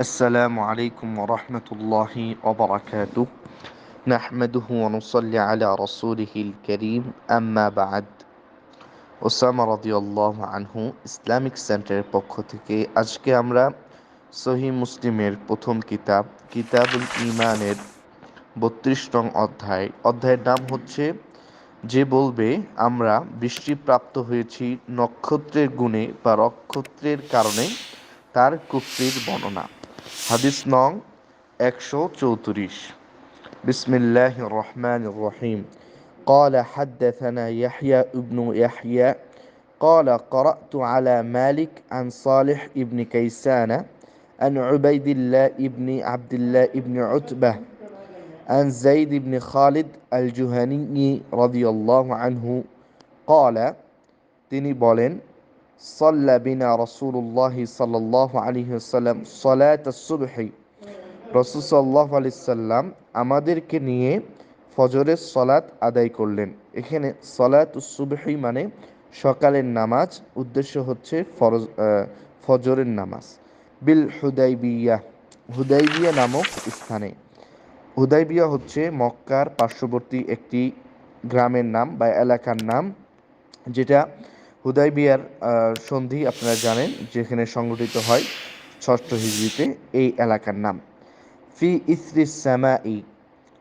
السلام عليكم ورحمة الله وبركاته نحمده ونصلي على رسوله الكريم أما بعد Osama রদিউল্লাহ আনহু Islamic সেন্টারের পক্ষ থেকে আজকে আমরা সহি মুসলিমের প্রথম কিতাব কিতাবুল ইমানের বত্রিশ নং অধ্যায় অধ্যায়ের নাম হচ্ছে যে বলবে আমরা বৃষ্টিপ্রাপ্ত হয়েছি নক্ষত্রের গুণে বা নক্ষত্রের কারণে তার কুফরির বর্ণনা হাদিস নং একশো চৌত্রিশ বিসমিল্লাহ রহমান রহিম قال حدثنا يحيى ابن يحيى قال قرأت على مالك عن صالح ابن كيسان عن عبيد الله ابن عبد الله ابن عتبة عن زيد بن خالد الجهني رضي الله عنه قال তিনি বলেন صلى بنا رسول الله صلى الله عليه وسلم صلاة الصبح রসুল সাল্লাহ আলি সাল্লাম আমাদেরকে নিয়ে ফজরের সলাৎ আদায় করলেন এখানে সলাত সুবহি মানে সকালের নামাজ উদ্দেশ্য হচ্ছে ফরজ ফজরের নামাজ বিল হুদাইবিয়া হুদাইবিয়া নামক স্থানে হুদাইবিয়া হচ্ছে মক্কার পার্শ্ববর্তী একটি গ্রামের নাম বা এলাকার নাম যেটা হুদাইবিয়ার সন্ধি আপনারা জানেন, যেখানে সংগঠিত হয় ষষ্ঠ হিজড়িতে, এই এলাকার নাম। ফি ইসরি সামা ই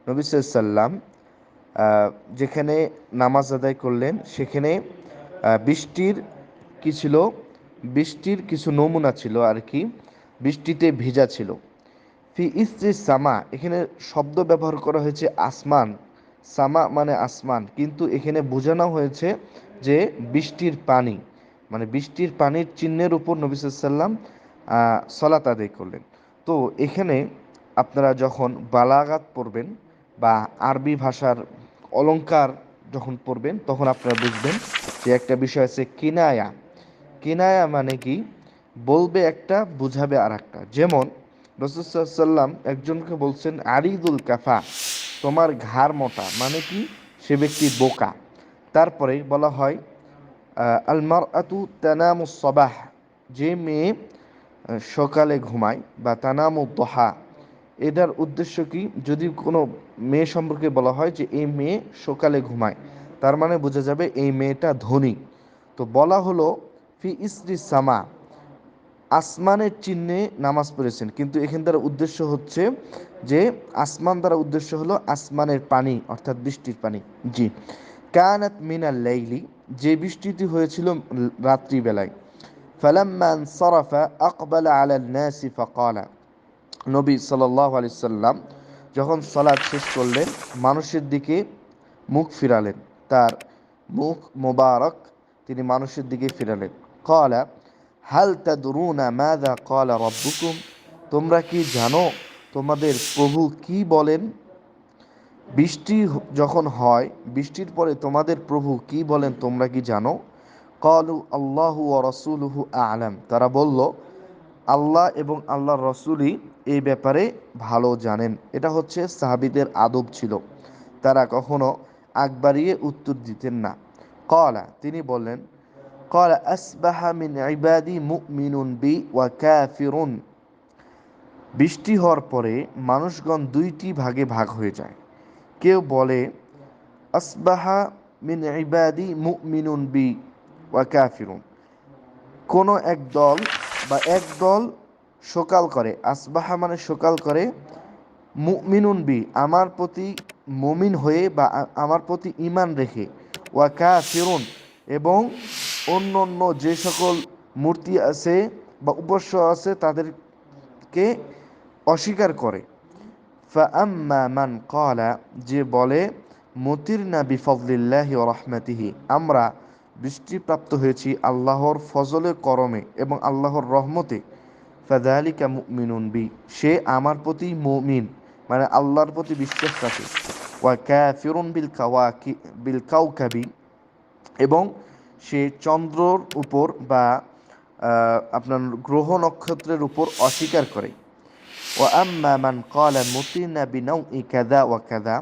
নবী সাল্লাম যেখানে নামাজ আদায় করলেন, সেখানে বৃষ্টির কি ছিল বৃষ্টির কিছু নমুনা ছিল আর কি, বৃষ্টিতে ভেজা ছিল। ফি ইস্ত্রি সামা, এখানে শব্দ ব্যবহার করা হয়েছে আসমান। সামা মানে আসমান, কিন্তু এখানে বোঝানো হয়েছে যে বৃষ্টির পানি মানে বৃষ্টির পানির চিহ্নের উপর নবী সাল্লাম সলাত আদায় করলেন। তো এখানে আপনারা যখন বালাগাত পড়বেন বা আরবি ভাষার অলঙ্কার যখন পড়বেন, তখন আপনারা বুঝবেন যে একটা বিষয় আছে কিনায়া। কিনায়া মানে কি? বলবে একটা, বুঝাবে আর একটা যেমন রসুসাল্লাম একজনকে বলছেন, আরিদুল কাফা, তোমার ঘাড় মোটা। মানে কি? সে ব্যক্তি বোকা। তারপরে বলা হয় আলমার আতু তানামু সবাহ, যে মেয়ে সকালে ঘুমায় বা তানামু দোহা। এটার উদ্দেশ্য কি? যদি কোনো মেয়ে সম্পর্কে বলা হয় যে এই মেয়ে সকালে ঘুমায়, তার মানে বোঝা যাবে এই মেয়েটা ধনী। তো বলা হলো, ফি ইসরি সামা, আসমানের চিহ্নে নামাজ পড়েছেন। কিন্তু এখান দ্বারা উদ্দেশ্য হচ্ছে যে, আসমান দ্বারা উদ্দেশ্য হলো আসমানের পানি, অর্থাৎ বৃষ্টির পানি। জি। কানাত মিনাল লাইলি, যে বৃষ্টিটি হয়েছিল রাত্রিবেলায়। ফালাম্মান সরাফা আকবালা আলাল নাসি ফাকালা। নবী সাল্লাহ আলি সাল্লাম যখন সলাদ শেষ করলেন, মানুষের দিকে মুখ ফিরালেন। তার মুখ মোবারক তিনি মানুষের দিকে ফিরালেন। কলা হাল তাদরুনা মাদা কলা রব্বুকুম? তোমরা কি জানো তোমাদের প্রভু কি বলেন? বৃষ্টি যখন হয়, বৃষ্টির পরে তোমাদের প্রভু কি বলেন তোমরা কি জানো? কলু আল্লাহু রসুলহু আলাম। তারা বলল, আল্লাহ এবং আল্লাহর রসুলই এই ব্যাপারে ভালো জানেন। এটা হচ্ছে সাহাবিদের আদব ছিল। তারা কখনো আগ বাড়িয়ে উত্তর দিতেন না। কলা, তিনি বললেন, কলা আসবাহা মিন ইবাদি মুমিনুন বি ওয়া কাফিরুন। বৃষ্টি হওয়ার পরে মানুষগণ দুইটি ভাগে ভাগ হয়ে যায়। কেউ বলে, আসবাহা মিন ইবাদি মুমিনুন বি ওয়া কাফিরুন। কোনো এক দল বা এক দল সকাল করে, আসবাহা মানে সকাল করে মুমিনুন বি, আমার প্রতি মুমিন হয়ে বা আমার প্রতি ইমান রেখে ওয়াকা ফিরুন এবং অন্য অন্য যে সকল মূর্তি আছে বা উপস্য আছে তাদেরকে অস্বীকার করে। ফাম্মা মান কলা যে বলে মতির না বিফলিল্লাহি রহমাতিহি। আমরা বৃষ্টিপ্রাপ্ত হয়েছি আল্লাহর ফজলের করমে এবং আল্লাহর রহমতে। ফাদালিকা মুমিনুন বি, সে আমার প্রতি মুমিন মানে আল্লাহর প্রতি বিশ্বাস রাখে ওয়া কাফিরুন বিল কাওয়াকি, বিল কাউকাবি এবং সে চন্দ্রর উপর বা আপনার গ্রহ নক্ষত্রের উপর অস্বীকার করে। ও ই কাদা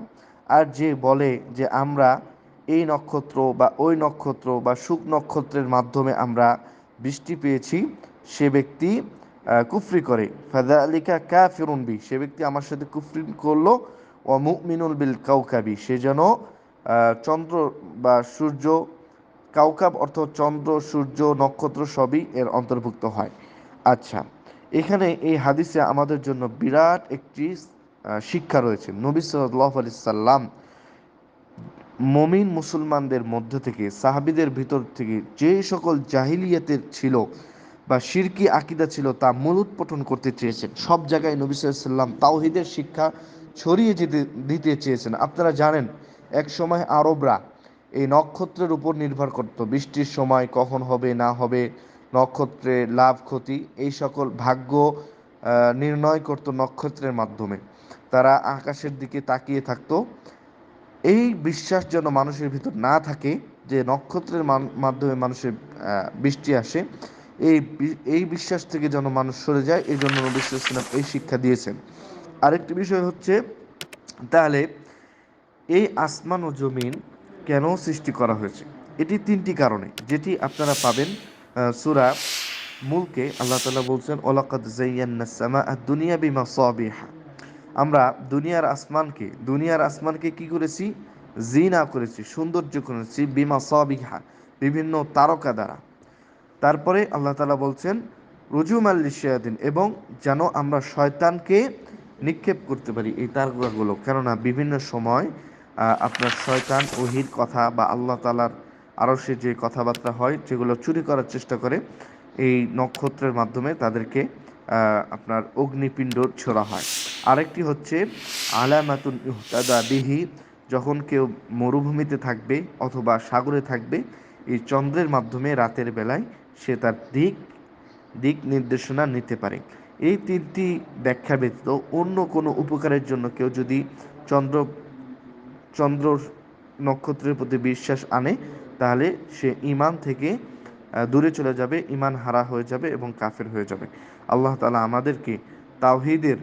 আর যে বলে যে আমরা এই নক্ষত্র বা ওই নক্ষত্র বা সুখ নক্ষত্রের মাধ্যমে আমরা বৃষ্টি পেয়েছি, সে ব্যক্তি কুফরি করে। ফাদা আলিকা কাফিরুন বি, সে ব্যক্তি আমার সাথে কুফরি করল। ও মুমিনুল বিল কাউকাবি সে যেন চন্দ্র বা সূর্য কাউকাব অর্থ চন্দ্র, সূর্য, নক্ষত্র সবই এর অন্তর্ভুক্ত হয়। আচ্ছা এখানে এই হাদিসে আমাদের জন্য বিরাট একটি শিক্ষা রয়েছে। নবী সাল্লাহ আলি সাল্লাম মমিন মুসলমানদের মধ্য থেকে, সাহাবিদের ভিতর থেকে যে সকল জাহিলিয়াতের ছিল বা শিরকি আকিদা ছিল, তা মূলোৎপটন করতে চেয়েছেন। সব জায়গায় নবী সাল্লাম তাওহিদের শিক্ষা ছড়িয়ে যেতে, দিতে চেয়েছেন। আপনারা জানেন, এক সময় আরবরা এই নক্ষত্রের উপর নির্ভর করত। বৃষ্টির সময় কখন হবে, না হবে নক্ষত্রে লাভ, ক্ষতি এই সকল ভাগ্য নির্ণয় করত নক্ষত্রের মাধ্যমে। তারা আকাশের দিকে তাকিয়ে থাকতো। এই বিশ্বাস যেন মানুষের ভিতর না থাকে যে নক্ষত্রের মাধ্যমে মানুষের বৃষ্টি আসে, এই এই বিশ্বাস থেকে যেন মানুষ সরে যায়, এই জন্য নবী ইসলাম এই শিক্ষা দিয়েছেন। আরেকটি বিষয় হচ্ছে, তাহলে এই আসমান ও জমিন কেন সৃষ্টি করা হয়েছে? এটি তিনটি কারণে। যেটি আপনারা পাবেন সুরা মুলকে আল্লাহ তালা বলছেন, ওলাকাদ জাইয়ান্নাসমা দুনিয়া বিমা সবিহা আমরা দুনিয়ার আসমানকে দুনিয়ার আসমানকে কি করেছি? জিনা করেছি, সৌন্দর্য করেছি বিমা সবিহা বিভিন্ন তারকা দ্বারা। তারপরে আল্লাহ তালা বলছেন রুজুম আল্লিশায়াদিন এবং যেন আমরা শয়তানকে নিক্ষেপ করতে পারি এই তারকাগুলো। কেননা বিভিন্ন সময় আপনার শয়তান, ওহির কথা বা আল্লাহ তালার আরও সে যে কথাবার্তা হয়, যেগুলো চুরি করার চেষ্টা করে, এই নক্ষত্রের মাধ্যমে তাদেরকে আপনার অগ্নিপিণ্ড ছোড়া হয়। আরেকটি হচ্ছে, আলামাতুন ইহতাদা বিহি, যখন কেউ মরুভূমিতে থাকবে অথবা সাগরে থাকবে, এই চন্দ্রের মাধ্যমে রাতের বেলায় সে তার দিক দিক নির্দেশনা নিতে পারে। এই তিনটি ব্যাখ্যা ব্যতীত অন্য কোনো উপকারের জন্য কেউ যদি চন্দ্র চন্দ্র নক্ষত্রের প্রতি বিশ্বাস আনে তাহলে সে ইমান থেকে দূরে চলে যাবে ইমান হারা হয়ে যাবে এবং কাফের হয়ে যাবে। আল্লাহ তালা আমাদেরকে তাওহিদের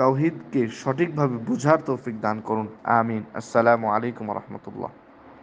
তাওহিদকে সঠিকভাবে বুঝার তৌফিক দান করুন। আমিন। আসসালামু আলাইকুম রহমতুল্লাহ।